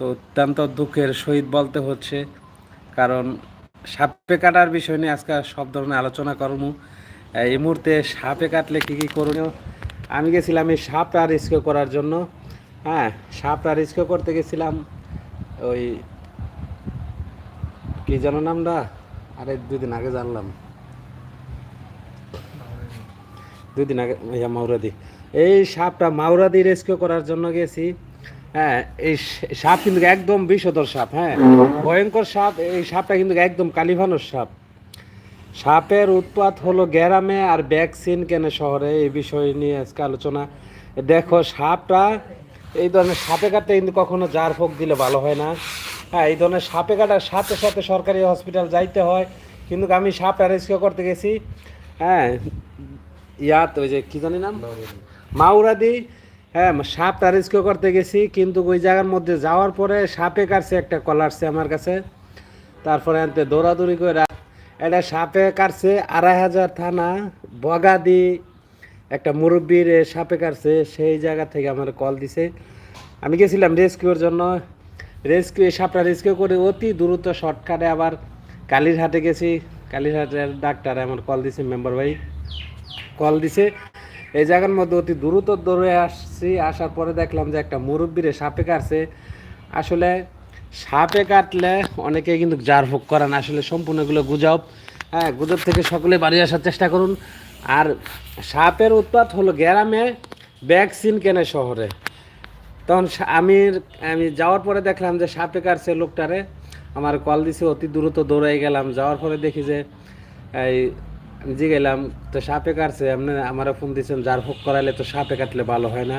তো অত্যন্ত দুঃখের সহিত বলতে হচ্ছে, কারণ সাপে কাটার বিষয় নিয়ে আজকে সব ধরনের আলোচনা করব। এই মুহূর্তে সাপে কাটলে কী কী করণীয়? আমি গেছিলাম এই সাপটা রেস্কিউ করার জন্য। হ্যাঁ সাপটা রেস্কিউ করতে গেছিলাম ওই, কি যেন নামটা? আরে, দুদিন আগে জানলাম। দুদিন আগে মাউরাদি এই সাপটা মাউরাদি রেস্কিউ করার জন্য গেছি। হ্যাঁ এই সাপ কিন্তু একদম বিষধর সাপ হ্যাঁ। ভয়ঙ্কর সাপ এই সাপটা কিন্তু একদম কালিভানোর সাপ। সাপের উৎপাত হলো গ্রামে আর ভ্যাকসিন কেনে শহরে এই বিষয় নিয়ে আজকে আলোচনা। দেখো সাপটা এই ধরনের সাপে কাটতে কিন্তু কখনো জার ফোক দিলে ভালো হয় না। হ্যাঁ এই ধরনের সাপে কাটার সাথে সাথে সরকারি হসপিটাল যাইতে হয়। কিন্তু আমি সাপটা রেস্কিউ করতে গেছি। হ্যাঁ ইয়াত ওই যে কি জানি নাম? মাউরাদি হ্যাঁ সাপটা রেস্কিউ করতে গেছি, কিন্তু ওই জায়গার মধ্যে যাওয়ার পরে সাপে কাটছে একটা কল কলারছে আমার কাছে। তারপরে আনতে দৌড়াদৌড়ি করে এটা সাপে কাটছে, আড়াই হাজার থানা, বগাদি, একটা মুরব্বীর সাপে কাটছে, সেই জায়গা থেকে আমার কল দিছে। আমি গেছিলাম রেস্কিউর জন্য। রেস্কিউ এই সাপটা রেস্কিউ করে অতি দ্রুত শর্টকাটে আবার কালীরহাটে গেছি। কালীরহাটের ডাক্তার আমার কল দিছে মেম্বার ভাই। কল দিছে। এই জায়গার মধ্যে অতি দ্রুত দৌড়ে আসছি, আসার পরে দেখলাম যে একটা মুরব্বীরে সাপে কাটছে। আসলে সাপে কাটলে অনেকে কিন্তু জার ভোগ করেন আসলে সম্পূর্ণ এগুলো গুজব। হ্যাঁ গুজব থেকে সকলে বাড়ি আসার চেষ্টা করুন। আর সাপের উৎপাত হলো গ্রামে ভ্যাকসিন কেনে শহরে। তখন আমি আমি যাওয়ার পরে দেখলাম যে সাপে কাটছে লোকটারে। আমার কল দিছে, অতি দ্রুত দৌড়াই গেলাম। যাওয়ার পরে দেখি যে এই আমি জিগেলাম তো সাপে কাটছে আপনি আমারও ফোন দিয়েছেন যার হোক করাইলে তো সাপে কাটলে ভালো হয় না।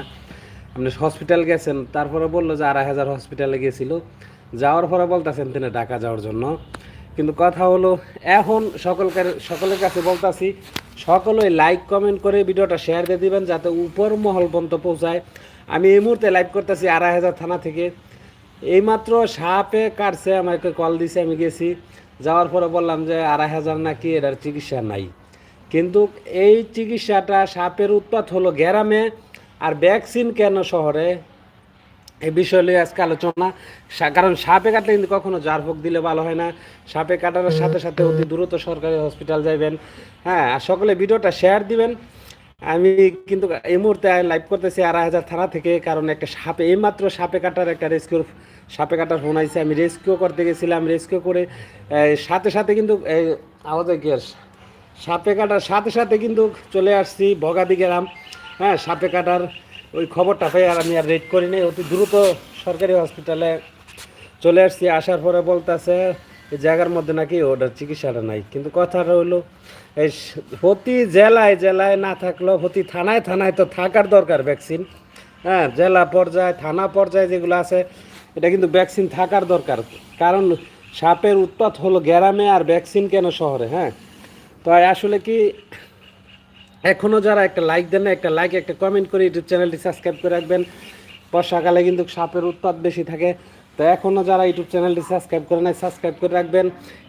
আপনি হসপিটাল গেছেন, তারপরে বলল যে আড়াই হাজার হসপিটালে গিয়েছিল। যাওয়ার পরে বলতেছেন, তিনি ঢাকা যাওয়ার জন্য। কিন্তু কথা হলো, এখন সকলকার, সকলের কাছে বলতাছি, সকলে লাইক কমেন্ট করে ভিডিওটা শেয়ার দিয়ে দিবেন, যাতে উপর মহল পর্যন্ত পৌঁছায়। আমি এই মুহূর্তে লাইভ করতেছি আড়াই হাজার থানা থেকে। এইমাত্র সাপে কাটছে, আমাকে কল দিছে, আমি গেছি। যাওয়ার পরে বললাম যে আড়াই হাজার নাকি এটার চিকিৎসা নাই। কিন্তু এই চিকিৎসাটা সাপের উৎপাত হলো গ্রামে আর ভ্যাকসিন কেন শহরে? এই বিষয় নিয়ে আজকে আলোচনা। কারণ সাপে কাটলে কিন্তু কখনো জার ভোগ দিলে ভালো হয় না। সাপে কাটার সাথে সাথে অতি দ্রুত সরকারি হসপিটাল যাইবেন। হ্যাঁ আর সকলে ভিডিওটা শেয়ার দিবেন। আমি কিন্তু এই মুহূর্তে লাইভ করতেছি আড়াই হাজার থানা থেকে, কারণ একটা সাপে, এইমাত্র সাপে কাটার একটা রেস্কিউর সাপে কাটার ফোন আইছে। আমি রেস্কিউ করতে গেছিলাম রেস্কিউ করে সাথে সাথে কিন্তু কি আর, সাপে কাটার সাথে সাথে কিন্তু চলে আসছি ভগাদি গ্রাম। হ্যাঁ সাপে কাটার ওই খবরটা পেয়ে আর আমি আর রেড করিনি অতি দ্রুত সরকারি হসপিটালে চলে আসছি। আসার পরে বলতেছে এই জায়গার মধ্যে নাকি ওটার চিকিৎসাটা নাই। কিন্তু কথাটা হলো, এই প্রতি জেলায় জেলায় না থাকলেও প্রতি থানায় থানায় তো থাকার দরকার ভ্যাকসিন। হ্যাঁ জেলা পর্যায়ে, থানা পর্যায়ে যেগুলো আছে, এটা কিন্তু ভ্যাকসিন থাকার দরকার। কারণ সাপের উৎপাত হলো গ্রামে আর ভ্যাকসিন কেন শহরে হ্যাঁ? তো আসলে কি এখনও যারা একটা লাইক দেন না, একটা লাইক একটা কমেন্ট করে ইউটিউব চ্যানেলটি সাবস্ক্রাইব করে রাখবেন। বর্ষাকালে কিন্তু সাপের উৎপাত বেশি থাকে। তো এখনও যারা ইউটিউব চ্যানেলটি সাবস্ক্রাইব করে নাই, সাবস্ক্রাইব করে রাখবেন।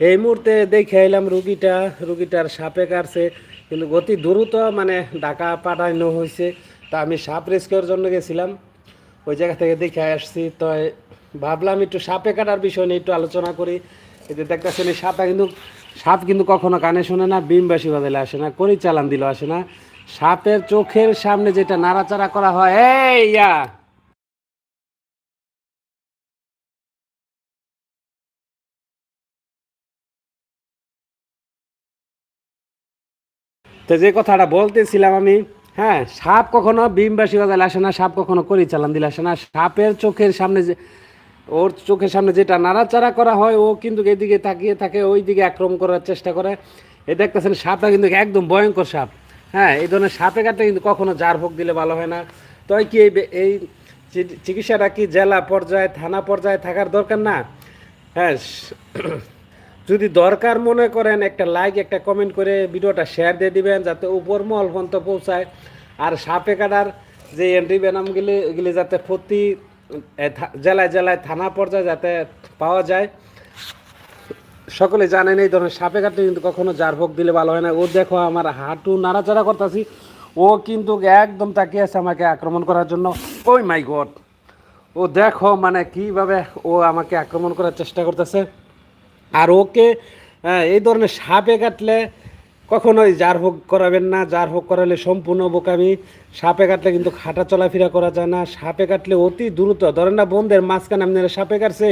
এই মুহূর্তে দেখে এলাম রুগীটা, রুগীটার সাপে কাটছে, কিন্তু অতি দ্রুত মানে ঢাকা পাঠানো হয়েছে। তা আমি সাপ রেস্কিউর জন্য গেছিলাম। ওই জায়গা থেকে দেখে আসছি। তো ভাবলাম একটু সাপে কাটার বিষয় নিয়ে একটু আলোচনা করি। এতে দেখতেছেন, এই সাপটা কিন্তু, সাপ কিন্তু কখনো কানে শোনে না, বিমবাসী বাজালে আসে না করি চালান দিলেও আসে না। সাপের চোখের সামনে যেটা নাড়াচাড়া করা হয়, এই ইয়া! তো যে কথাটা বলতেছিলাম আমি হ্যাঁ সাপ কখনো বিমবাসী বাজালে আসে না, সাপ কখনো করি চালান দিলে আসে না। সাপের চোখের সামনে যে, ওর চোখের সামনে যেটা নাড়াচাড়া করা হয়, ও কিন্তু এদিকে তাকিয়ে থাকে ওই দিকে আক্রমণ করার চেষ্টা করে। এ দেখতেছেন, সাপটা কিন্তু একদম ভয়ঙ্কর সাপ। হ্যাঁ এই ধরনের সাপে কাটলে কিন্তু কখনো জার ভোগ দিলে ভালো হয় না। তো কি এই এই চিকিৎসাটা কি জেলা পর্যায়ে, থানা পর্যায়ে থাকার দরকার না? হ্যাঁ যদি দরকার মনে করেন, একটা লাইক একটা কমেন্ট করে ভিডিওটা শেয়ার দিয়ে দিবেন, যাতে উপর মহল পর্যন্ত পৌঁছায়। আর সাপে কাটার যে এন্ট্রি বেনামগুলি এগুলি যাতে প্রতি জেলায় জেলায় থানা পর্যায়ে যাতে পাওয়া যায়। সকলে জানেন এই ধরনের সাপে কাটলে কিন্তু কখনো জার ভোগ দিলে ভালো হয় না। ও দেখো আমার হাঁটু নাড়াচাড়া করতেছি। ও কিন্তু একদম তাকিয়ে আছে আমাকে আক্রমণ করার জন্য। ওই মাই গড ও দেখো মানে কীভাবে ও আমাকে আক্রমণ করার চেষ্টা করতেছে। আর ওকে হ্যাঁ, এই ধরনের সাপে কাটলে কখনোই যার হোক করাবেন না যার হোক করালে সম্পূর্ণ বোকামি। সাপে কাটলে কিন্তু হাঁটা চলাফেরা করা যায় না। সাপে কাটলে অতি দ্রুত। ধরেন না বন্ধের মাঝখানে আপনারা সাপে কাটছে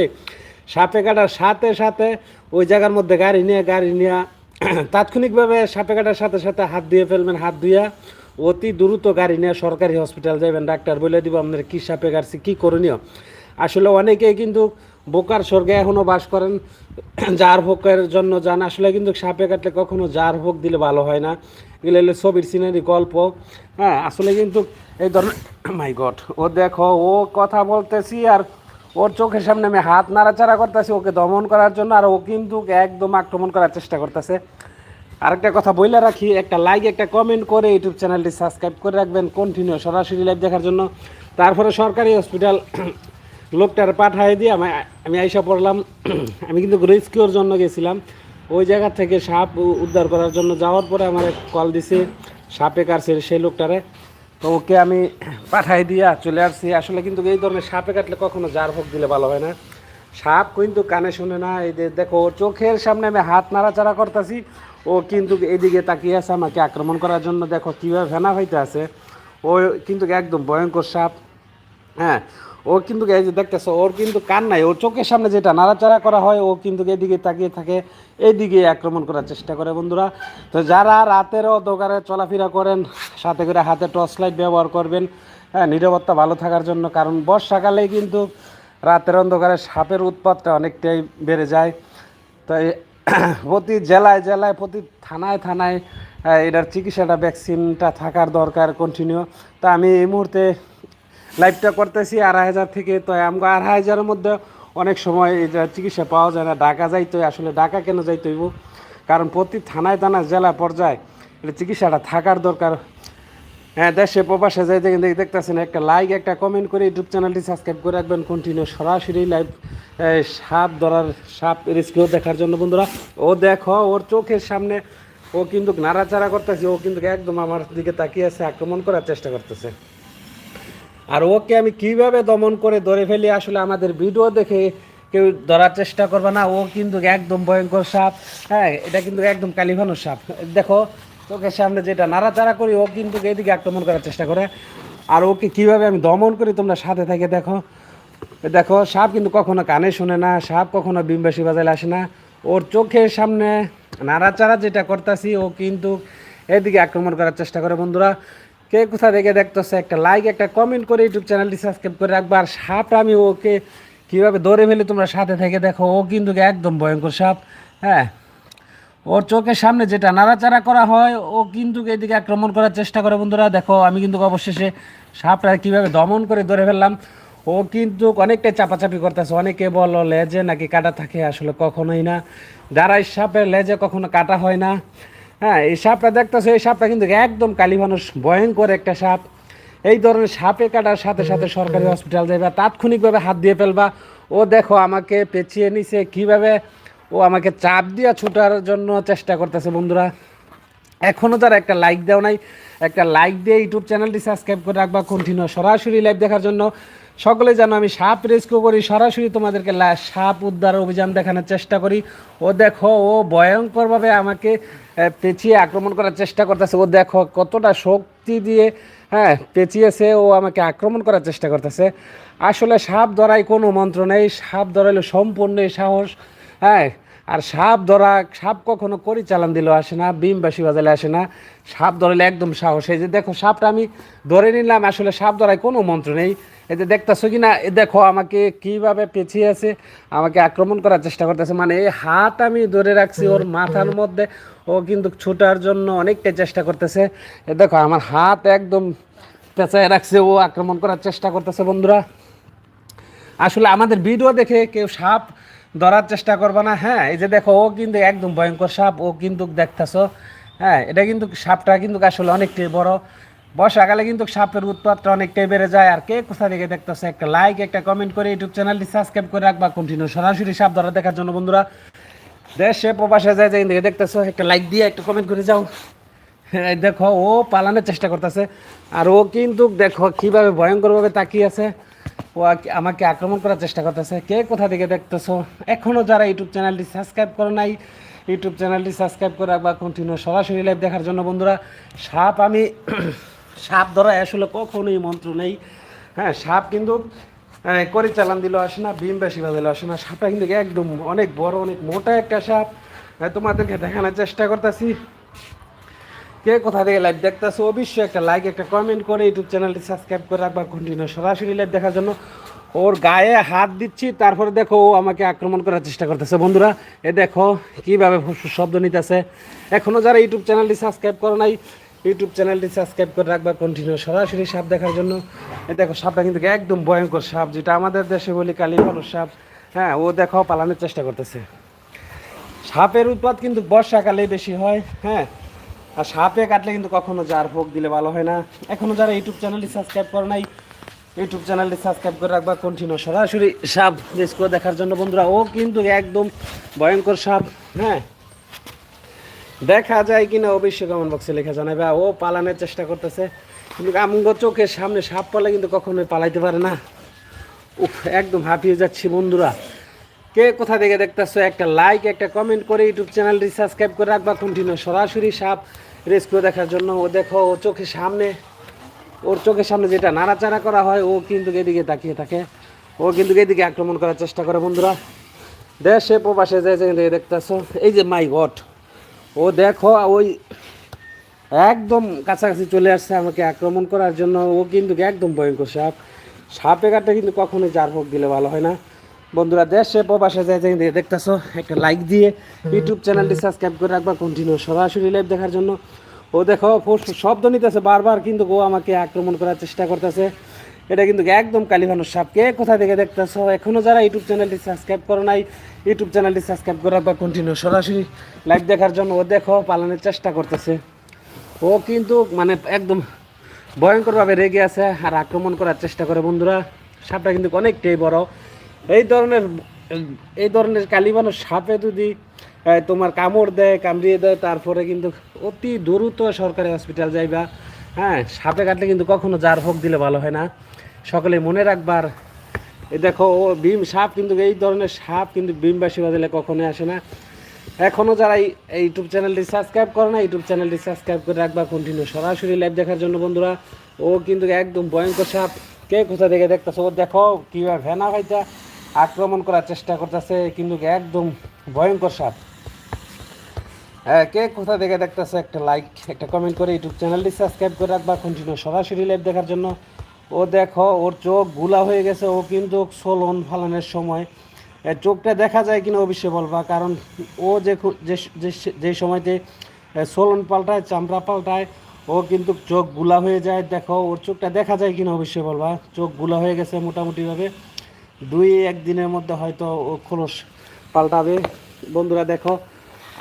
সাপে কাটার সাথে সাথে ওই জায়গার মধ্যে গাড়ি নিয়ে গাড়ি নিয়ে তাৎক্ষণিকভাবে সাপে কাটার সাথে সাথে হাত দিয়ে ফেলবেন হাত ধুইয়া অতি দ্রুত গাড়ি নিয়ে সরকারি হসপিটাল যাবেন। ডাক্তার বলে দিব আপনার কী সাপে কাটছে কী করণীয়? আসলে অনেকেই কিন্তু বোকার স্বর্গে এখনও বাস করেন, যার ভোগের জন্য যান। আসলে কিন্তু সাপে কাটলে কখনো যার ভোগ দিলে ভালো হয় না। এগুলো হলো ছবির সিনারি গল্প। হ্যাঁ আসলে কিন্তু এই ধরনের মাই গড ও দেখো, ও কথা বলতেছি আর ওর চোখের সামনে আমি হাত নাড়াচাড়া করতেছি ওকে দমন করার জন্য আর ও কিন্তু একদম আক্রমণ করার চেষ্টা করতেছে। আরেকটা কথা বলে রাখি, একটা লাইক একটা কমেন্ট করে ইউটিউব চ্যানেলটি সাবস্ক্রাইব করে রাখবেন। কন্টিনিউ সরাসরি লাইভ দেখার জন্য। তারপরে সরকারি হসপিটাল লোকটার পাঠাই দিয়ে আমি আমি আইসা পড়লাম। আমি কিন্তু রেস্কিউর জন্য গেছিলাম। ওই জায়গা থেকে সাপ উদ্ধার করার জন্য যাওয়ার পরে আমার কল দিছে সাপে কাটছে সেই লোকটারে। তো ওকে আমি পাঠাই দিয়া চলে আসছি। আসলে কিন্তু এই ধরনের সাপে কাটলে কখনো জার ভোগ দিলে ভালো হয় না। সাপ কিন্তু কানে শুনে না, এই দেখো, চোখের সামনে আমি হাত নাড়াচাড়া করতেছি। ও কিন্তু এদিকে তাকিয়ে আছে আমাকে আক্রমণ করার জন্য। দেখো কীভাবে ভেনা হইতে আছে। ও কিন্তু একদম ভয়ঙ্কর সাপ। হ্যাঁ ও কিন্তু এই যে দেখতেছো, ওর কিন্তু কান নাই। ওর চোখের সামনে যেটা নাড়াচাড়া করা হয়, ও কিন্তু এদিকে তাকিয়ে থাকে এইদিকে আক্রমণ করার চেষ্টা করে বন্ধুরা। তো যারা রাতেরও দোকানে চলাফেরা করেন, সাথে করে হাতে টর্চ লাইট ব্যবহার করবেন হ্যাঁ নিরাপত্তা ভালো থাকার জন্য, কারণ বর্ষাকালে কিন্তু রাতের অন্ধকারে সাপের উৎপাতটা অনেকটাই বেড়ে যায়। তো প্রতি জেলায় জেলায়, প্রতি থানায় থানায় এটার চিকিৎসাটা ভ্যাকসিনটা থাকার দরকার কন্টিনিউ তা আমি এই মুহূর্তে লাইভটা করতেছি, আড়াই হাজার থেকে তো আমাকে আড়াই হাজারের মধ্যে অনেক সময় চিকিৎসা পাওয়া যায় না। ঢাকা যাইতে। আসলে ঢাকা কেন যাইতে হইব? কারণ প্রতি থানায় থানায় জেলা পর্যায়ে এটা চিকিৎসাটা থাকার দরকার। হ্যাঁ দেশে প্রবাসে যাইতে কিন্তু দেখতেছেন, একটা লাইক একটা কমেন্ট করে ইউটিউব চ্যানেলটি সাবস্ক্রাইব করে রাখবেন। কন্টিনিউ সরাসরি লাইভ সাপ ধরার, সাপ রেস্কিউ দেখার জন্য বন্ধুরা। ও দেখো, ওর চোখের সামনে ও কিন্তু নাড়াচাড়া করতেছে, ও কিন্তু একদম আমার দিকে তাকিয়ে আছে, আক্রমণ করার চেষ্টা করতেছে। আর ওকে আমি কীভাবে দমন করে ধরে ফেলি আসলে আমাদের ভিডিও দেখে কেউ ধরার চেষ্টা করবে না। ও কিন্তু একদম ভয়ঙ্কর সাপ। হ্যাঁ এটা কিন্তু একদম কালিভানোর সাপ। দেখো, চোখের সামনে যেটা নাড়াচাড়া করি, ও কিন্তু এদিকে আক্রমণ করার চেষ্টা করে। আর ওকে কীভাবে আমি দমন করি তোমরা সাথে থেকে দেখো। দেখো, সাপ কিন্তু কখনো কানে শুনে না, সাপ কখনো বিম্বাসী বাজালে আসে না। ওর চোখের সামনে নাড়াচাড়া যেটা করতেছি, ও কিন্তু এদিকে আক্রমণ করার চেষ্টা করে বন্ধুরা। কে কোথা থেকে দেখতেছে একটা লাইক একটা কমেন্ট করে ইউটিউব চ্যানেলটি সাবস্ক্রাইব করে রাখবা। আর সাপটা আমি ওকে কীভাবে ধরে ফেলে তোমরা সাথে থেকে দেখো, ও কিন্তু একদম ভয়ঙ্কর সাপ হ্যাঁ? ওর চোখের সামনে যেটা নাড়াচাড়া করা হয়, ও কিন্তু এদিকে আক্রমণ করার চেষ্টা করে বন্ধুরা। দেখো, আমি কিন্তু অবশেষে সাপটা কীভাবে দমন করে ধরে ফেললাম, ও কিন্তু অনেকটাই চাপাচাপি করতেছে। অনেকে বলো, লেজে নাকি কাটা থাকে? আসলে কখনোই না। যারা সাপের লেজে কখনো কাটা হয় না হ্যাঁ এই সাপটা দেখতেছে, এই সাপটা কিন্তু একদম কালী মানুষ, ভয়ঙ্কর একটা সাপ। এই ধরনের সাপে কাটার সাথে সাথে সরকারি হসপিটাল যাবে তাৎক্ষণিকভাবে হাত দিয়ে ফেলবা। ও দেখো আমাকে পেঁচিয়ে নিছে, কীভাবে ও আমাকে চাপ দিয়ে ছুটার জন্য চেষ্টা করতেছে বন্ধুরা। এখনও তারা একটা লাইক দেও নাই। একটা লাইক দিয়ে ইউটিউব চ্যানেলটি সাবস্ক্রাইব করে রাখবা কন্টিনিউ সরাসরি লাইভ দেখার জন্য। সকলে জানো আমি সাপ রেস্কিউ করি, সরাসরি তোমাদেরকে সাপ উদ্ধার অভিযান দেখানোর চেষ্টা করি। ও দেখো, ও ভয়ঙ্করভাবে আমাকে পেঁচিয়ে আক্রমণ করার চেষ্টা করতেছে। ও দেখো কতটা শক্তি দিয়ে হ্যাঁ পেঁচিয়েছে। ও আমাকে আক্রমণ করার চেষ্টা করতেছে। আসলে সাপ ধরাই কোনো মন্ত্র নেই। সাপ ধরাইলে সম্পূর্ণ সাহস হ্যাঁ আর সাপ ধরা, সাপ কখনো করি চালান দিলেও আসে না বিম বাসি বাজালে আসে না। সাপ ধরালে একদম সাহস। এই যে দেখো, সাপটা আমি ধরে নিলাম। আসলে সাপ ধরায় কোনো মন্ত্র নেই। এই যে দেখতেছো কি না এ দেখো আমাকে কীভাবে পেছিয়ে আছে আমাকে আক্রমণ করার চেষ্টা করতেছে। মানে এই হাত আমি ধরে রাখছি ওর মাথার মধ্যে ও কিন্তু ছোটার জন্য অনেকটাই চেষ্টা করতেছে। এ দেখো আমার হাত একদম পেঁচায় রাখছে ও আক্রমণ করার চেষ্টা করতেছে বন্ধুরা। আসলে আমাদের ভিডিও দেখে কেউ সাপ ধরার চেষ্টা করবে না হ্যাঁ? এই যে দেখো ও কিন্তু একদম ভয়ঙ্কর সাপ ও কিন্তু দেখতেছো হ্যাঁ? এটা কিন্তু সাপটা কিন্তু আসলে অনেকটাই বড়। বর্ষাকালে কিন্তু সাপের উৎপাতটা অনেকটাই বেড়ে যায়। আর কে কোথা থেকে দেখতেছে? একটা লাইক একটা কমেন্ট করে ইউটিউব চ্যানেলটি সাবস্ক্রাইব করে রাখবা। কন্টিনিউ সরাসরি সাপ ধরা দেখার জন্য বন্ধুরা, দেশে প্রবাসে যায় যাই যে দেখতেছো, একটা লাইক দিয়ে, একটা কমেন্ট করে যাও। দেখো, ও পালানোর চেষ্টা করতেছে। আর ও কিন্তু দেখো কীভাবে ভয়ঙ্করভাবে তাকিয়ে আছে। ও আমাকে আক্রমণ করার চেষ্টা করতেছে। কে কোথা থেকে দেখতেছো? এখনও যারা ইউটিউব চ্যানেলটি সাবস্ক্রাইব করে নাই ইউটিউব চ্যানেলটি সাবস্ক্রাইব করে রাখবা। কন্টিনিউ সরাসরি লাইভ দেখার জন্য বন্ধুরা, সাপ আমি সাপ ধরা আসলে কখনোই মন্ত্র নেই। হ্যাঁ সাপ কিন্তু করে চালান দিল আসে না বিম বেশি বাজালে আসে না। সাপটা কিন্তু একদম অনেক বড় অনেক মোটা একটা সাপ। হ্যাঁ, তোমাদেরকে দেখানোর চেষ্টা করতেছি। কে কোথা থেকে লাইভ দেখতেছো অবশ্যই একটা লাইক একটা কমেন্ট করে ইউটিউব চ্যানেলটি সাবস্ক্রাইব করে রাখবা কন্টিনিউ সরাসরি লাইভ দেখার জন্য। ওর গায়ে হাত দিচ্ছি তারপরে দেখো ও আমাকে আক্রমণ করার চেষ্টা করতেছে। বন্ধুরা এ দেখো কীভাবে শব্দ নিতেছে। এখনও যারা ইউটিউব চ্যানেলটি সাবস্ক্রাইব করে নাই ইউটিউব চ্যানেলটি সাবস্ক্রাইব করে রাখবা কন্টিনিউ সরাসরি সাপ দেখার জন্য। দেখো, সাপটা কিন্তু একদম ভয়ঙ্কর সাপ, যেটা আমাদের দেশে বলি কালী সাপ। হ্যাঁ ও দেখো, পালানোর চেষ্টা করতেছে। সাপের উৎপাত কিন্তু বর্ষাকালেই বেশি হয় হ্যাঁ। আর সাপে কাটলে কিন্তু কখনো যার ভোগ দিলে ভালো হয় না। এখনও যারা ইউটিউব চ্যানেলটি সাবস্ক্রাইব করে নাই ইউটিউব চ্যানেলটি সাবস্ক্রাইব করে রাখবা কন্টিনিউ সরাসরি সাপ রেস করে দেখার জন্য। বন্ধুরা, ও কিন্তু একদম ভয়ঙ্কর সাপ হ্যাঁ। দেখা যায় কিনা অবশ্যই কমেন্ট বক্সে লেখা জানাবে। ও পালানোর চেষ্টা করতেছে। কিন্তু আমগো চোখের সামনে সাপ পালে কিন্তু কখনোই পালাইতে পারে না। উফ, একদম হাঁপিয়ে যাচ্ছি বন্ধুরা। কে কোথা থেকে দেখতেছো? একটা লাইক একটা কমেন্ট করে ইউটিউব চ্যানেলটি সাবস্ক্রাইব করে রাখবা। কন্টিনিউ সরাসরি সাপ রেস্কিউ দেখার জন্য। ও দেখো, ও চোখের সামনে, ওর চোখের সামনে যেটা নাড়াচাড়া করা হয়, ও কিন্তু এদিকে তাকিয়ে থাকে। ও কিন্তু এদিকে আক্রমণ করার চেষ্টা করে বন্ধুরা। দেশে, প্রবাসে যে দেখতেছো, এই যে মাই গড ও দেখো, ওই একদম কাছাকাছি চলে আসছে আমাকে আক্রমণ করার জন্য। ও কিন্তু একদম ভয়ঙ্কর সাপ। সাপে কাটতে কিন্তু কখনোই যার হোক দিলে ভালো হয় না। বন্ধুরা, দেশে প্রবাসে যেখান থেকে দেখতেছো, একটা লাইক দিয়ে ইউটিউব চ্যানেলটি সাবস্ক্রাইব করে রাখবা কন্টিনিউ সরাসরি লাইভ দেখার জন্য। ও দেখো শব্দ নিতেছে, বারবার কিন্তু ও আমাকে আক্রমণ করার চেষ্টা করতেছে। এটা কিন্তু একদম কালীভানুর সাপ। কে কোথা থেকে দেখতেছো? এখনও যারা ইউটিউব চ্যানেলটি সাবস্ক্রাইব করো নাই, ইউটিউব চ্যানেলটি সাবস্ক্রাইব করে রাখবা কন্টিনিউ সরাসরি লাইভ দেখার জন্য ও দেখো, পালনের চেষ্টা করতেছে। ও কিন্তু মানে একদম ভয়ঙ্করভাবে রেগে আছে আর আক্রমণ করার চেষ্টা করে বন্ধুরা। সাপটা কিন্তু অনেকটাই বড়। এই ধরনের এই ধরনের কালীবানো সাপে যদি তোমার কামড় দেয়, কামড়িয়ে দেয়, তারপরে কিন্তু অতি দ্রুত সরকারি হসপিটাল যাইবা। হ্যাঁ সাপে কাটলে কিন্তু কখনো জার হোক দিলে ভালো হয় না। সকলে মনে রাখবার। দেখো, ও ভীম সাপ কিন্তু এই ধরনের সাপ কিন্তু ভীমবাসী বাজালে কখনোই আসে না। এখনও যারা এই এই ইউটিউব চ্যানেলটি সাবস্ক্রাইব করে না, ইউটিউব চ্যানেলটি সাবস্ক্রাইব করে রাখবা কন্টিনিউ সরাসরি লাইভ দেখার জন্য বন্ধুরা, ও কিন্তু একদম ভয়ঙ্কর সাপ। কে কোথা থেকে দেখতেছে? ও দেখো, কীভাবে ভেনা ভাইটা আক্রমণ করার চেষ্টা করতেছে, কিন্তু একদম ভয়ঙ্কর সাপ। হ্যাঁ কে কোথা থেকে দেখতেছে একটা লাইক একটা কমেন্ট করে ইউটিউব চ্যানেলটি সাবস্ক্রাইব করে রাখবা কন্টিনিউ সরাসরি লাইভ দেখার জন্য। ও দেখো, ওর চোখগুলা হয়ে গেছে, ও কিন্তু সোলন ফালানোর সময়। চোখটা দেখা যায় কিনা অবশ্যই বলবা, কারণ ও যে যে- সময়তে সোলন পাল্টায়, চামড়া পাল্টায়, ও কিন্তু চোখগুলা হয়ে যায়। দেখো, ওর চোখটা দেখা যায় কিনা অবশ্যই বলবা, চোখগুলা হয়ে গেছে মোটামুটিভাবে। দুই একদিনের মধ্যে হয়তো ও খোলস পাল্টাবে। বন্ধুরা দেখো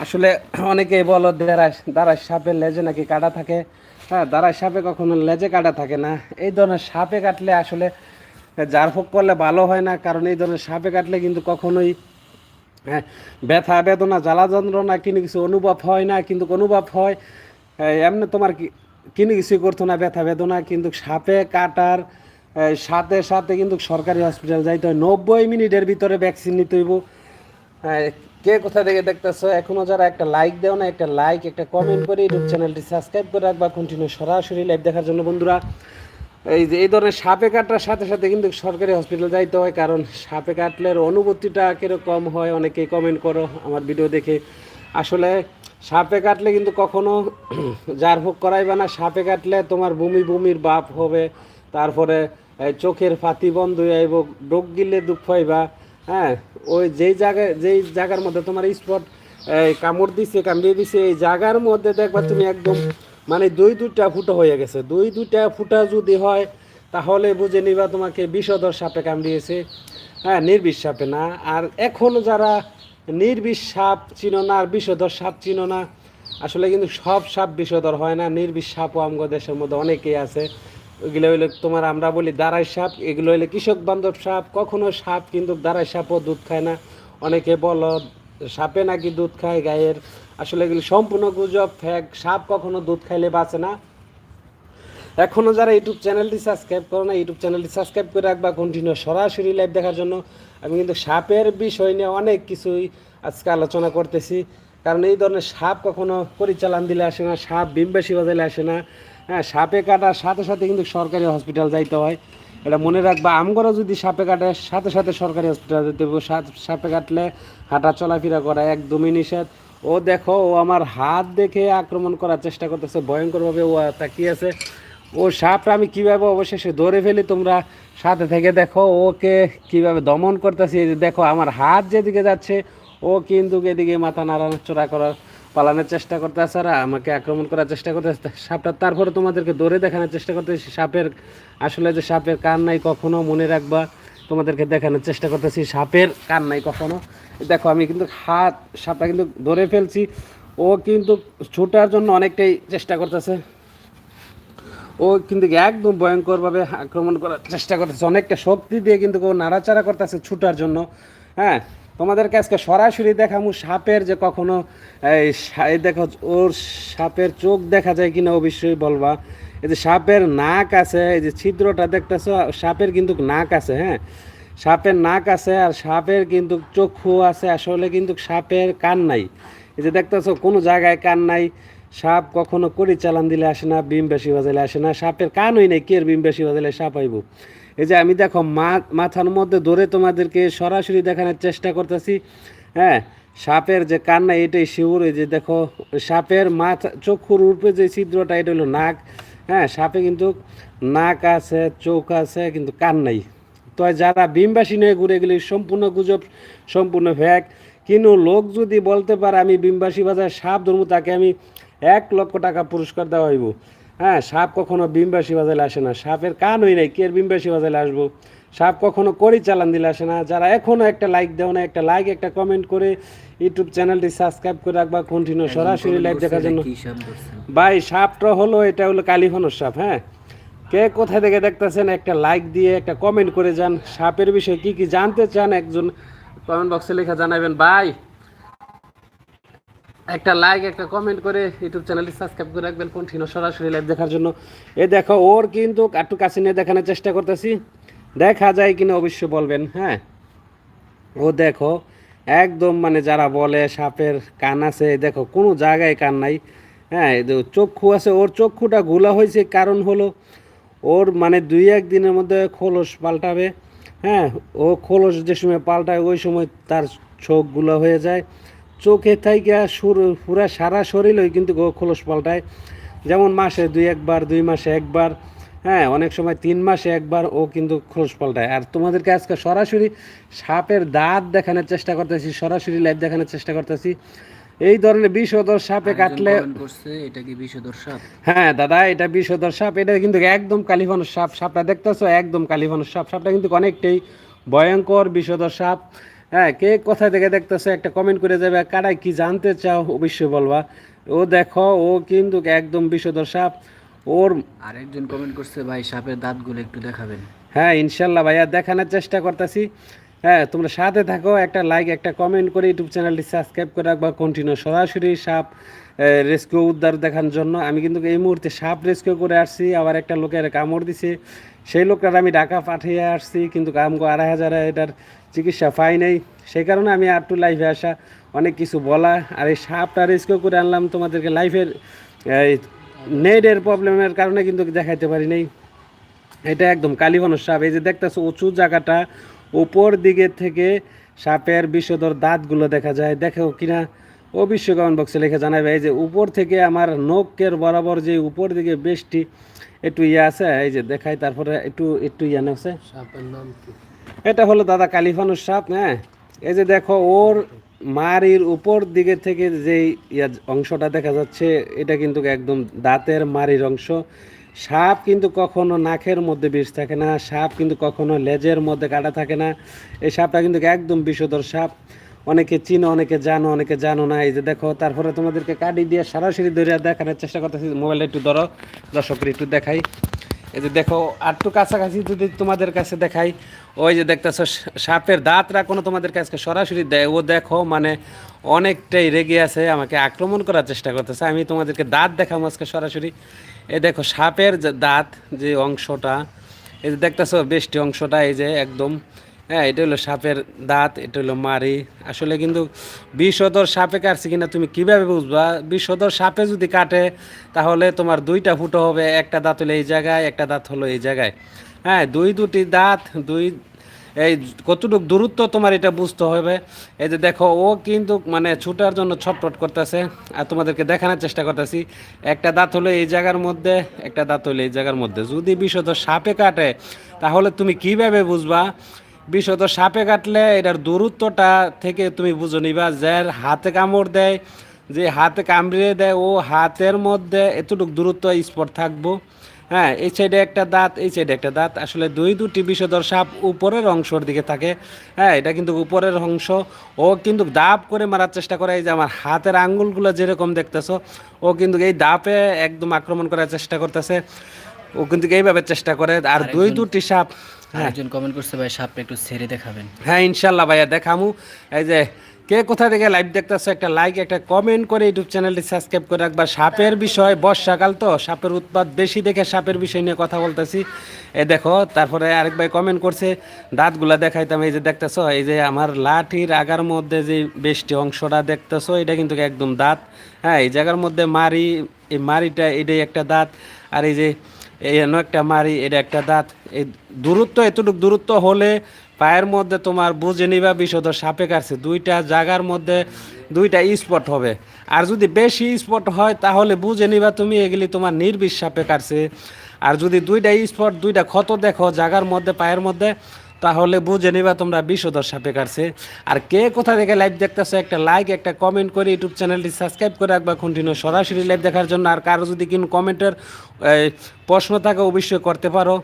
আসলে অনেকেই বলো দাঁড়ায় দাঁড়ায় সাপের লেজে নাকি কাটা থাকে? হ্যাঁ দাঁড়ায় সাপে কখনো লেজে কাটা থাকে না। এই ধরনের সাপে কাটলে আসলে জারফোক করলে ভালো হয় না, কারণ এই ধরনের সাপে কাটলে কিন্তু কখনোই হ্যাঁ ব্যথা, বেদনা, জ্বালা যন্ত্রণা, কিনে কিছু অনুভব হয় না। কিন্তু অনুভব হয় এমনি তোমার কিনে কিছু করতো না, ব্যথা, বেদনা। কিন্তু সাপে কাটার সাথে সাথে কিন্তু সরকারি হসপিটাল যাইতে হয়। নব্বই মিনিটের ভিতরে ভ্যাকসিন নিতে হইব। কে কোথা থেকে দেখতেছো? এখনও যারা একটা লাইক দেও না, একটা লাইক একটা কমেন্ট করে ইউটিউব চ্যানেলটি সাবস্ক্রাইব করে রাখবা কন্টিনিউ সরাসরি লাইভ দেখার জন্য বন্ধুরা। এই যে, এই ধরনের সাপে কাটার সাথে সাথে কিন্তু সরকারি হসপিটাল যাইতে হয়, কারণ সাপে কাটলে এর অনুভূতিটা কীরকম হয়, অনেকেই কমেন্ট করো আমার ভিডিও দেখে। আসলে সাপে কাটলে কিন্তু কখনো জার ভোগ করাইবে না, সাপে কাটলে তোমার বমি বমির বাপ হবে, তারপরে চোখের ফাতি বন্ধ হয়ে আইব, ডোক গিলে দুঃখ পাইবা। হ্যাঁ ওই যেই জায়গায়, যেই জায়গার মধ্যে তোমার স্পট কামড় দিছে, কামড়িয়ে দিছে, এই জায়গার মধ্যে দেখবা তুমি একদম মানে দুই দুইটা ফুটো হয়ে গেছে। দুই দুইটা ফুটা যদি হয়, তাহলে বুঝে নিবা তোমাকে বিষধর সাপে কামড়িয়েছে। হ্যাঁ নির্বিষ সাপে না। আর এখন যারা নির্বিষ সাপ চিনো না আর বিষধর সাপ চিনো না, আসলে কিন্তু সব সাপ বিষধর হয় না। নির্বিষ সাপও আমগো দেশের মধ্যে অনেকেই আছে। ওইগুলো হইলে তোমার আমরা বলি দাঁড়াই সাপ, এগুলো হইলে কৃষক বান্ধব সাপ, কখনো সাপ কিন্তু দাঁড়াই সাপও দুধ খায় না। অনেকে বলো সাপে নাকি দুধ খায় গায়ের? আসলে এগুলো সম্পূর্ণ গুজব ফ্যাক সাপ কখনো দুধ খাইলে বাঁচে না। এখনও যারা ইউটিউব চ্যানেলটি সাবস্ক্রাইব করো না, ইউটিউব চ্যানেলটি সাবস্ক্রাইব করে রাখবা কন্টিনিউ সরাসরি লাইভ দেখার জন্য। আমি কিন্তু সাপের বিষয় নিয়ে অনেক কিছুই আজকে আলোচনা করতেছি। কারণ এই ধরনের সাপ কখনো পরিচালন দিলে আসে না, সাপ বিমবেশি বাজালে আসে না। হ্যাঁ সাপে কাটার সাথে সাথে কিন্তু সরকারি হসপিটাল যাইতে হয়। এটা মনে রাখবা আমগরও যদি সাপে কাটে, সাথে সাথে সরকারি হসপিটাল যেতে হবে। সাপ- কাটলে হাঁটা চলাফেরা করা একদমই নিষেধ। ও দেখো, ও আমার হাত দেখে আক্রমণ করার চেষ্টা করতেছে, ভয়ঙ্করভাবে ও তাকিয়ে আছে। ও সাপটা আমি কীভাবে অবশেষে ধরে ফেলি তোমরা সাথে থেকে দেখো, ওকে কীভাবে দমন করতেছি। দেখো, আমার হাত যেদিকে যাচ্ছে, ও কিন্তু এদিকে মাথা নাড়াচড়া করার পালানোর চেষ্টা করতেছে আর আমাকে আক্রমণ করার চেষ্টা করতেছে। সাপটা তারপরে তোমাদেরকে দৌড়ে দেখানোর চেষ্টা করতেছি। সাপের আসলে যে সাপের কান নাই কখনো, মনে রাখবা, তোমাদেরকে দেখানোর চেষ্টা করতেছি। সাপের কান নাই কখনো। দেখো, আমি কিন্তু হাত, সাপটা কিন্তু ধরে ফেলছি। ও কিন্তু ছুটার জন্য অনেকটাই চেষ্টা করতেছে। ও কিন্তু একদম ভয়ঙ্করভাবে আক্রমণ করার চেষ্টা করতেছে। অনেকটা শক্তি দিয়ে কিন্তু ও নাড়াচাড়া করতেছে ছুটার জন্য। হ্যাঁ? তোমাদেরকে আজকে সরাসরি দেখামু সাপের যে কখনো, এই দেখো, ওর সাপের চোখ দেখা যায় কিনা অবশ্যই বলবা। এই যে সাপের নাক আছে, এই যে ছিদ্রটা দেখতেছো, সাপের কিন্তু নাক আছে হ্যাঁ? সাপের নাক আছে আর সাপের কিন্তু চক্ষু আছে, আসলে কিন্তু সাপের কান নাই। এই যে দেখতেছো, কোনো জায়গায় কান নাই। সাপ কখনো করি চালান দিলে আসে না, বিম বেশি বাজালে আসে না। সাপের কানই নেই কের বিম বেশি বাজালে সাপ আইব? এই যে আমি দেখো মাথার মধ্যে ধরে তোমাদেরকে সরাসরি দেখানোর চেষ্টা করতেছি। হ্যাঁ সাপের যে কান্না, এটাই শিউর। এই যে দেখো, সাপের মাথা, চক্ষুর উপরে যে ছিদ্রটা, এটা হলো নাক। হ্যাঁ সাপে কিন্তু নাক আছে, চোখ আছে, কিন্তু কান নাই। তো যারা বিমবাসী নিয়ে ঘুরে গেলে সম্পূর্ণ গুজব, সম্পূর্ণ ফ্যাক কিন্তু লোক যদি বলতে পারে, আমি বিমবাসী বাজার সাপ ধরবো, তাকে আমি এক লক্ষ টাকা পুরস্কার দেওয়া হইব। হ্যাঁ সাপ কখনো বিমবাসী বাজালে আসে না। সাপের কান হই নাই কে বিমবাসী বাজালে আসব? সাপ কখনো করি চালান দিলে আসে না। যারা এখনও একটা লাইক দেও না একটা লাইক একটা কমেন্ট করে ইউটিউব চ্যানেলটি সাবস্ক্রাইব করে রাখবা। কন্টিনিউ সরাসরি লাইভ দেখার জন্য। ভাই সাপটা হলো এটা হলো কালীফানোর সাপ হ্যাঁ? কে কোথায় থেকে দেখতেছেন একটা লাইক দিয়ে একটা কমেন্ট করে যান। সাপের বিষয়ে কি কি জানতে চান একজন কমেন্ট বক্সে লেখা জানাবেন ভাই একটা লাইক একটা কমেন্ট করে ইউটিউব চ্যানেলটি সাবস্ক্রাইব করে রাখবেন। কন্টিনিউ সরাসরি লাইভ দেখার জন্য। এ দেখো, ওর কিন্তু একটু কাছে নিয়ে দেখানোর চেষ্টা করতেছি। দেখা যায় কিনা অবশ্যই বলবেন হ্যাঁ? ও দেখো, একদম মানে যারা বলে সাপের কান আছে দেখো, কোনো জায়গায় কান নাই। হ্যাঁ চক্ষু আছে, ওর চক্ষুটা গোলা হয়েছে, কারণ হলো ওর মানে দুই এক দিনের মধ্যে খোলস পাল্টাবে। হ্যাঁ ও খোলস যে সময় পাল্টায়, ওই সময় তার চোখগুলা হয়ে যায়। চোখে থাইকা সুর পুরা সারা শরীরই কিন্তু খোলস পাল্টায়। যেমন মাসে দুই একবার দুই মাসে একবার হ্যাঁ অনেক সময় তিন মাসে একবার ও কিন্তু খোলস পাল্টায়। আর তোমাদেরকে আজকে সরাসরি সাপের দাঁত দেখানোর চেষ্টা করতেছি সরাসরি লাইভ দেখানোর চেষ্টা করতেছি। এই ধরনের বিষধর সাপে কাটলে এটা কি বিষধর সাপ? হ্যাঁ দাদা এটা বিষধর সাপ। এটা কিন্তু একদম কালিফানোর সাপ। সাপটা দেখতেছো? একদম কালিফানোর সাপ। সাপটা কিন্তু অনেকটাই ভয়ঙ্কর বিষধর সাপ। হ্যাঁ কে কোথায় থেকে দেখতেছো? একটা কমেন্ট করে যাবে কারাই কি জানতে চাও? অবশ্যই বলবা। ও দেখো ও কিন্তু একদম বিষধর সাপ। ওর আরেকজন কমেন্ট করছে ভাই সাপের দাঁতগুলো একটু দেখাবেন। হ্যাঁ ইনশাল্লাহ ভাইয়া দেখানোর চেষ্টা করতেছি। হ্যাঁ তোমরা সাথে থাকো একটা লাইক একটা কমেন্ট করে ইউটিউব চ্যানেলটি সাবস্ক্রাইব করে রাখবা। কন্টিনিউ সরাসরি সাপ রেস্কিউ উদ্ধার দেখানোর জন্য। আমি কিন্তু এই মুহূর্তে সাপ রেস্কিউ করে আসছি। আবার একটা লোকের কামড় দিছে। সেই লোকটার আমি ঢাকা পাঠিয়ে আসছি। কিন্তু আমগো আড়াই হাজার এটার চিকিৎসা পাই নাই। সেই কারণে আমি আর টু লাইফে আসা, অনেক কিছু বলা, আর এই সাপটা রেস্কিউ করে আনলাম তোমাদেরকে লাইফের এই নেটের প্রবলেমের কারণে কিন্তু দেখাইতে পারি নাই। এটা একদম কালীবানর সাপ। এই যে দেখতেছো উঁচু জায়গাটা, উপর দিকে থেকে সাপের বিষধর দাঁতগুলো দেখা যায়। দেখো কিনা, অবশ্যই কমেন্ট বক্সে লিখে জানাবে। এই যে উপর থেকে আমার নখের বরাবর যে উপর দিকে বেশটি একটু ইয়ে আছে, এই যে দেখাই, তারপরে একটু একটু ইয়ে আছে। সাপের নাম কি? এটা হলো দাদা কালিফানুর সাপ হ্যাঁ? এই যে দেখো, ওর মারির উপর দিকে থেকে যে ইয়া অংশটা দেখা যাচ্ছে, এটা কিন্তু একদম দাঁতের মারির অংশ। সাপ কিন্তু কখনো নাকের মধ্যে বিষ থাকে না, সাপ কিন্তু কখনো লেজের মধ্যে কাটা থাকে না। এই সাপটা কিন্তু একদম বিষধর সাপ। অনেকে চিনো, অনেকে জানো অনেকে জানো না। এই যে দেখো, তারপরে তোমাদেরকে কাটি দিয়ে সরাসরি ধরে দেখানোর চেষ্টা করতেছি। মোবাইলটা একটু ধরো দর্শকের একটু দেখাই। এই যে দেখো, আর একটু কাছাকাছি যদি তোমাদের কাছে দেখাই, ওই যে দেখতেছো সাপের দাঁতরা কোনো তোমাদের কাছে সরাসরি দেয়। ও দেখো মানে অনেকটাই রেগে আছে, আমাকে আক্রমণ করার চেষ্টা করতেছে। আমি তোমাদেরকে দাঁত দেখাবো আজকে সরাসরি। এ দেখো, সাপের যে দাঁত যে অংশটা, এই যে দেখতেছো, বেষ্টি অংশটা, এই যে একদম হ্যাঁ এটা হলো সাপের দাঁত, এটা হলো মারি আসলে কিন্তু বিষধর সাপে কাটছে কিনা তুমি কীভাবে বুঝবা? বিষধর সাপে যদি কাটে, তাহলে তোমার দুইটা ফুটো হবে। একটা দাঁত হলো এই জায়গায়, একটা দাঁত হলো এই জায়গায়। হ্যাঁ দুই দুটি দাঁত, দুই, এই কতটুকু দূরত্ব তোমার এটা বুঝতে হবে। এই যে দেখো, ও কিন্তু মানে ছুটার জন্য ছটফট করতেছে। আর তোমাদেরকে দেখানোর চেষ্টা করতেছি। একটা দাঁত হলো এই জায়গার মধ্যে, একটা দাঁত হলো এই জায়গার মধ্যে। যদি বিশদ সাপে কাটে, তাহলে তুমি কীভাবে বুঝবা? বিশদ সাপে কাটলে এটার দূরত্বটা থেকে তুমি বুঝো নিবা যার হাতে কামড় দেয় যে হাতে কামড়িয়ে দেয় ও হাতের মধ্যে এতটুকু দূরত্ব স্পট থাকব। হ্যাঁ এই সাইডে একটা দাঁত এই সাইডে একটা দাঁত। আসলে দুই দুটি বিষধর সাপ উপরের অংশের দিকে থাকে। হ্যাঁ এটা কিন্তু উপরের অংশ। ও কিন্তু দাপ করে মারার চেষ্টা করে। এই যে আমার হাতের আঙ্গুলগুলো যেরকম দেখতেছো ও কিন্তু এই দাপে একদম আক্রমণ করার চেষ্টা করতেছে। ও কিন্তু এইভাবে চেষ্টা করে। আর দুই দুটি সাপ একজন কমেন্ট করছে ভাই সাপটা একটু ছেড়ে দেখাবেন। হ্যাঁ ইনশাল্লাহ ভাইয়া দেখামু। এই যে কে কোথা থেকে লাইভ দেখতেছো একটা লাইক একটা কমেন্ট করে ইউটিউব চ্যানেলটি সাবস্ক্রাইব করে রাখবা। সাপের বিষয় বর্ষাকাল তো সাপের উৎপাদ বেশি দেখে সাপের বিষয় নিয়ে কথা বলতেছি। এ দেখো তারপরে আরেক ভাই কমেন্ট করছে দাঁতগুলা দেখাইতাম। এই যে দেখতেছো এই যে আমার লাঠির আগার মধ্যে যে বেশটি অংশটা দেখতেছো এটা কিন্তু একদম দাঁত। হ্যাঁ এই জায়গার মধ্যে মারি এই মারিটা এটাই একটা দাঁত। আর এই যে এই এন একটা মারি, এটা একটা দাঁত। এই দূরত্ব, এতটুকু দূরত্ব হলে পায়ের মধ্যে তোমার বুঝে নিবা বিশদ সাপে কাটছে দুইটা জায়গার মধ্যে দুইটা স্পট হবে। আর যদি বেশি স্পট হয়, তাহলে বুঝে নিবা তুমি এগুলি তোমার নির্বিষ সাপে কাটছে আর যদি দুইটা স্পট দুইটা ক্ষত দেখো, জায়গার মধ্যে, পায়ের মধ্যে তাহলে বুঝে নিবা তোমরা বিশোধর সাপে কাটছে আর কে কোথা থেকে লাইভ দেখতেছো একটা লাইক একটা কমেন্ট করে ইউটিউব চ্যানেলটি সাবস্ক্রাইব করে রাখবা কন্টিনিউ সরাসরি লাইভ দেখার জন্য। আর কারও যদি কোনো কমেন্টের প্রশ্ন থাকে অবশ্যই করতে পারো।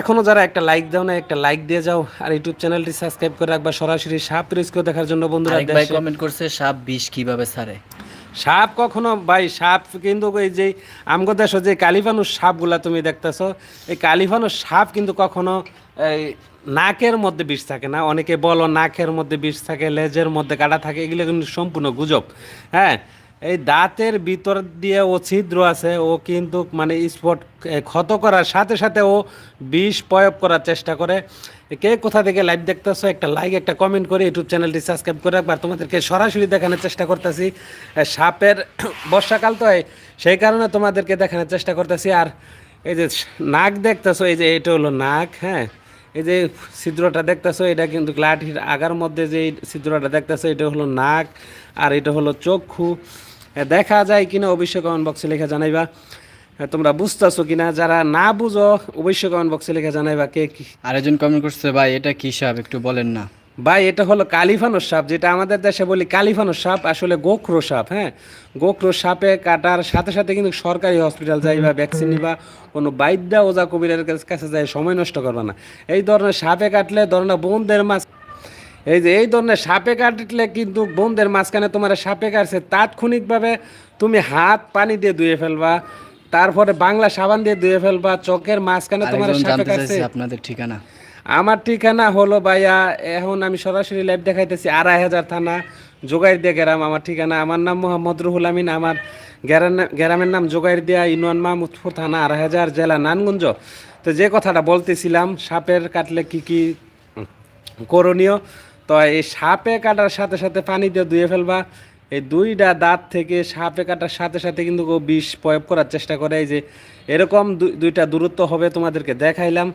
এখনও যারা একটা লাইক দাও না একটা লাইক দিয়ে যাও। আর ইউটিউব চ্যানেলটি সাবস্ক্রাইব করে রাখবা। সরাসরি সাপ রিস্ক দেখার জন্য বন্ধুরা কমেন্ট করছে সাপ বিষ কীভাবে ছাড়ে? সাপ কখনো, ভাই, সাপ কিন্তু এই যে আমগো যে কালিফানুর সাপগুলা তুমি দেখতেছো, এই কালিফানুর সাপ কিন্তু কখনো, এই নাকের মধ্যে বিষ থাকে না। অনেকে বলো নাকের মধ্যে বিষ থাকে, লেজের মধ্যে কাটা থাকে, এগুলো কিন্তু সম্পূর্ণ গুজব। হ্যাঁ এই দাঁতের ভিতর দিয়ে ও ছিদ্র আছে, ও কিন্তু মানে স্পট ক্ষত করার সাথে সাথে ও বিষ প্রয়োগ করার চেষ্টা করে। কে কোথা থেকে লাইভ দেখতেছো একটা লাইক একটা কমেন্ট করে ইউটিউব চ্যানেলটি সাবস্ক্রাইব করে রাখবার তোমাদেরকে সরাসরি দেখানোর চেষ্টা করতেছি সাপের বর্ষাকাল তো এই, সেই কারণে তোমাদেরকে দেখানোর চেষ্টা করতেছি। আর এই যে নাক দেখতেছো এই যে এটা হলো নাক হ্যাঁ? এই যে ছিদ্রটা দেখতেছো এটা কিন্তু লাঠির আগার মধ্যে যে ছিদ্রটা দেখতেছো এটা হলো নাক আর এটা হলো চক্ষু। দেখা যায় কিনা অবশ্যই কমেন্ট বক্সে লেখা জানাইবা। তোমরা বুঝতেছো কিনা? যারা না বুঝো অবশ্যই কমেন্ট বক্সে লিখে জানাইবা কে কি আরেকজন কমেন্ট করছে ভাই এটা কি সাপ? একটু বলেন না। ভাই এটা হলো কালিফানোর সাপ যেটা আমাদের দেশে বলি কালিফানোর সাপ আসলে গোখরো সাপ হ্যাঁ? গোখরো সাপে কাটার সাথে সাথে কিন্তু সরকারি হসপিটাল যাই বা ভ্যাকসিন নিবা কোনো বাইদ্যা ওজা কবিরের কাছে যায় সময় নষ্ট করবা না। এই ধরনের সাপে কাটলে ধরনের বোনদের মাছ এই যে এই ধরনের সাপে কাটলে কিন্তু বোনদের মাঝখানে তোমার সাপে কাটছে তাৎক্ষণিকভাবে তুমি হাত পানি দিয়ে ধুয়ে ফেলবা। তারপরে বাংলা সাবান দিয়ে ধুয়ে ফেলবা চোখের মাঝখানে তোমার সাপে চাইছে আপনাদের ঠিকানা। আমার ঠিকানা হলো ভাইয়া এখন আমি সরাসরি লাইভ দেখাইতেছি আড়াই হাজার থানা জোগাইর দিয়া গ্রাম। আমার ঠিকানা আমার নাম মোহাম্মদ রুহুল আমিন আমার গ্রাম- গ্রামের নাম জোগাইর দিয়া ইউনিয়ন মাহমুদপুর থানা আড়াই হাজার জেলা নানগঞ্জ। তো যে কথাটা বলতেছিলাম সাপের কাটলে কি কি করণীয়? তো এই সাপে কাটার সাথে সাথে পানি দিয়ে ধুয়ে ফেলবা এই দুইটা দাঁত থেকে সাপে কাটার সাথে সাথে কিন্তু বিষ প্রয়োগ করার চেষ্টা করে। এই যে এরকম দুই- দুইটা দূরত্ব হবে তোমাদেরকে দেখাইলাম।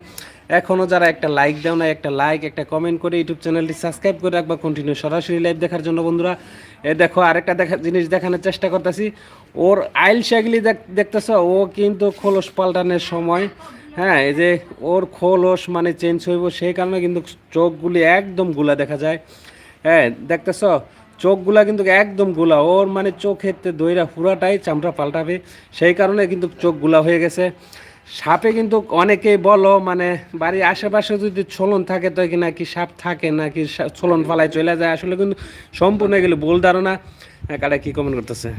এখনও যারা একটা লাইক দাও না, একটা লাইক একটা কমেন্ট করে ইউটিউব চ্যানেলটি সাবস্ক্রাইব করে রাখবা। কন্টিনিউ সরাসরি লাইভ দেখার জন্য বন্ধুরা, এ দেখো আরেকটা দেখা, জিনিস দেখানোর চেষ্টা করতেছি। ওর আইল শাগলি দেখতেছ? ও কিন্তু খোলস পাল্টানোর সময় হ্যাঁ এই যে ওর খোলস মানে চেঞ্জ হইব, সেই কারণে কিন্তু চোখগুলি একদমগুলা দেখা যায়। হ্যাঁ দেখতেছ? চোখগুলা কিন্তু একদমগুলা। ওর মানে চোখের দইরা পুরাটাই চামড়া পাল্টাবে। সেই কারণে কিন্তু চোখ চোখগুলা হয়ে গেছে। সাপে কিন্তু অনেকেই বলো মানে বাড়ির আশেপাশে যদি ছোলন থাকে তো কি নাকি সাপ থাকে, নাকি ছলন ফালায় চলে যায়, আসলে কিন্তু সম্পূর্ণ এগুলো ভুল ধারণা। কারা কী কমেন্ট করতেছে?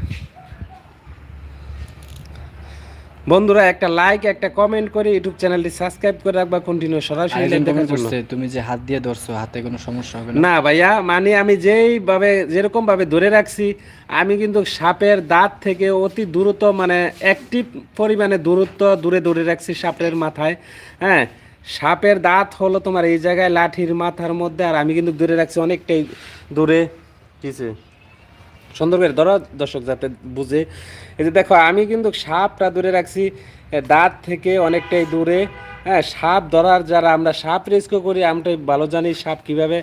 বন্ধুরা একটা লাইক একটা কমেন্ট করে ইউটিউব চ্যানেলটি সাবস্ক্রাইব করে রাখবা কন্টিনিউ সরাসরি দেখার জন্য। তুমি যে হাত দিয়ে ধরছো হাতে কোনো সমস্যা হবে না? না ভাইয়া মানে আমি যেইভাবে যেরকম ভাবে ধরে রাখছি আমি কিন্তু সাপের দাঁত থেকে অতি দূরত্ব মানে অ্যাক্টিভ পরিমাণে দূরত্ব দূরে দূরে রাখছি সাপের মাথায় হ্যাঁ? সাপের দাঁত হলো তোমার এই জায়গায় লাঠির মাথার মধ্যে আর আমি কিন্তু দূরে রাখছি অনেকটাই দূরে কিছু সুন্দর করে ধরো দর্শক যাতে বুঝে। এই যে দেখো আমি কিন্তু সাপটা দূরে রাখছি দাঁত থেকে অনেকটাই দূরে। হ্যাঁ সাপ ধরার যারা আমরা সাপ রেস্কিউ করি আমরা ভালো জানি সাপ কীভাবে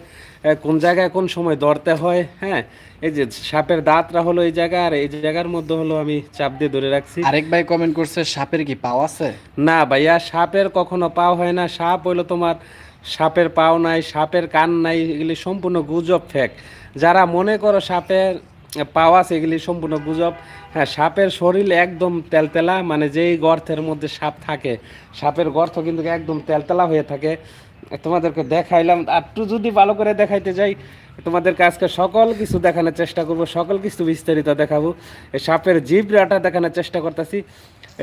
কোন জায়গায় কোন সময় ধরতে হয়। হ্যাঁ এই যে সাপের দাঁতটা হলো এই জায়গা আর এই জায়গার মধ্যে হলো আমি চাপ দিয়ে ধরে রাখছি। আরেক ভাই কমেন্ট করছে সাপের কি পাও আছে? না ভাইয়া সাপের কখনো পাও হয় না। সাপ হইল তোমার সাপের পাও নাই সাপের কান নাই এগুলি সম্পূর্ণ গুজব ফেক যারা মনে করো সাপের পাও আছে এগুলি সম্পূর্ণ গুজব। হ্যাঁ সাপের শরীর একদম তেলতেলা মানে যেই গর্তের মধ্যে সাপ থাকে, সাপের গর্ত কিন্তু একদম তেলতেলা হয়ে থাকে। তোমাদেরকে দেখাইলাম একটু যদি ভালো করে দেখাইতে যাই, তোমাদেরকে আজকে সকল কিছু দেখানোর চেষ্টা করব, সকল কিছু বিস্তারিত দেখাবো। এই সাপের জিব্রাটা দেখানোর চেষ্টা করতেছি।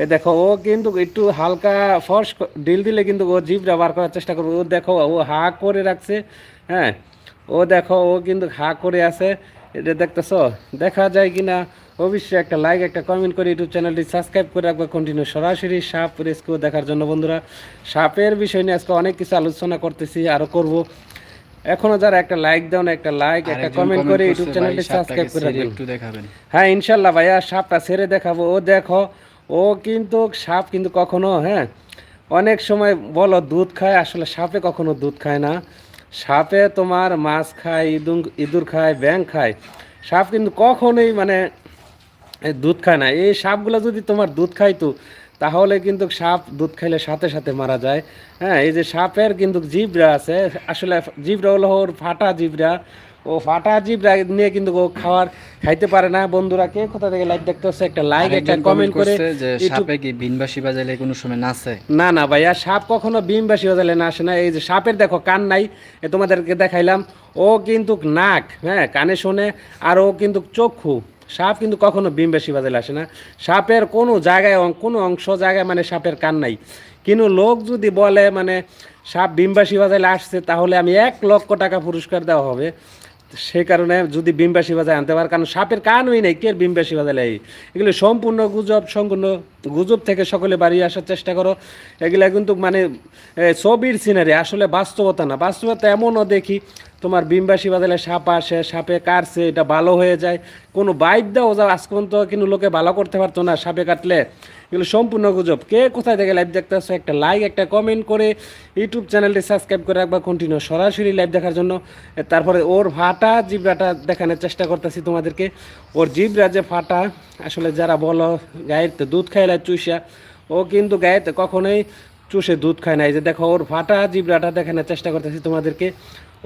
এ দেখো, ও কিন্তু একটু হালকা ফর্স ডিল দিলে কিন্তু ও জিভটা বার করার চেষ্টা করবে। ও দেখো, ও হা করে রাখছে হ্যাঁ। ও দেখো, ও কিন্তু হা করে আছে। এটা দেখতেছো? দেখা যায় কি না অবশ্যই একটা লাইক একটা কমেন্ট করে ইউটিউব চ্যানেলটি সাবস্ক্রাইব করে রাখবে কন্টিনিউ সরাসরি সাপ রেস্কিউ দেখার জন্য বন্ধুরা সাপের বিষয় নিয়ে আজকে অনেক কিছু আলোচনা করতেছি আরও করব। এখনও যারা একটা লাইক দাও না একটা লাইক একটা কমেন্ট করে ইউটিউব চ্যানেলটি সাবস্ক্রাইব করে রাখবেন একটু দেখাবেন। হ্যাঁ ইনশাল্লাহ ভাইয়া সাপটা ছেড়ে দেখাবো। ও দেখো ও কিন্তু সাপ কিন্তু কখনো হ্যাঁ অনেক সময় বলো দুধ খায় আসলে সাপে কখনো দুধ খায় না। সাপে তোমার মাছ খায় ইঁদুর ইঁদুর খায় ব্যাং খায়। সাপ কিন্তু কখনোই মানে দুধ খায় না। এই সাপগুলো যদি তোমার দুধ খাইতো, তাহলে কিন্তু সাপ দুধ খাইলে সাথে সাথে মারা যায়। হ্যাঁ এই যে সাপের কিন্তু জিবরা আছে। আসলে জিবরা হলো ওর ফাটা জিবরা। ও ফাটা জিবরা নিয়ে কিন্তু ও খাওয়ার খাইতে পারে না। বন্ধুরা কে কোথা থেকে লাইভ দেখতে হচ্ছে একটা লাইক একটা কমেন্ট করে যে সাপে কি ভিনবাসী বাজাইলে কোনো সময় নাচে? না না ভাইয়া সাপ কখনো বিমবাসী হতে না আসে না। এই যে সাপের দেখো কান নাই এ তোমাদেরকে দেখাইলাম। ও কিন্তু নাক হ্যাঁ কানে শোনে আর ও কিন্তু চক্ষু। সাপ কিন্তু কখনো বিমবাসী বাজালে আসে না। সাপের কোনো জায়গায় কোনো অংশ জায়গায় মানে সাপের কান নাই। কিন্তু লোক যদি বলে মানে সাপ বিমবাসী বাজালে আসছে তাহলে আমি এক লক্ষ টাকা পুরস্কার দেওয়া হবে। সেই কারণে যদি বিম্বাসী বাজায় আনতে পারে, কারণ সাপের কান কানই নেই, কে বিমবাসী বাজালে? এগুলো সম্পূর্ণ গুজব, সম্পূর্ণ গুজব থেকে সকলে বাড়ি আসার চেষ্টা করো। এগুলা কিন্তু মানে ছবির সিনারি আসলে বাস্তবতা না। বাস্তবতা এমনও দেখি, তোমার বিমবাসী বাজালে সাপ আসে, সাপে কাটছে, এটা ভালো হয়ে যায়। কোনো বাইক দাও যা আজ পর্যন্ত কিন্তু লোকে ভালো করতে পারতো না সাপে কাটলে। এগুলো সম্পূর্ণ গুজব। কে কোথায় থেকে লাইভ দেখতে আসছো একটা লাইক একটা কমেন্ট করে ইউটিউব চ্যানেলটি সাবস্ক্রাইব করে রাখবা কন্টিনিউ সরাসরি লাইভ দেখার জন্য। তারপরে ওর ফাটা জিবরাটা দেখানোর চেষ্টা করতেছি তোমাদেরকে। ওর জিবরা যে ফাটা আসলে যারা বলো গায়ের তো দুধ খাইলে চুষা, ও কিন্তু গায়েতে কখনোই চুষে দুধ খায় না। এই যে দেখো, ওর ফাটা জিবরাটা দেখানোর চেষ্টা করতেছি তোমাদেরকে।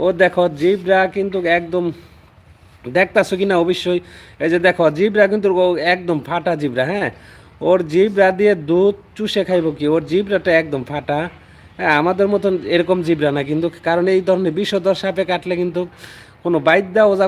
ও দেখো, জিবরা কিন্তু একদম দেখতাছো কি না অবশ্যই। এই যে দেখো, জিবরা কিন্তু একদম ফাটা জিবরা হ্যাঁ? ওর জিবরা দিয়ে দুধ চুষে খাইবো কি? ওর জিবরাটা একদম ফাটা। হ্যাঁ আমাদের মতন এরকম জিবরা না, কিন্তু কারণ এই ধরনের বিষধর সাপে কাটলে কিন্তু কোনো বাইদ্যা ওজা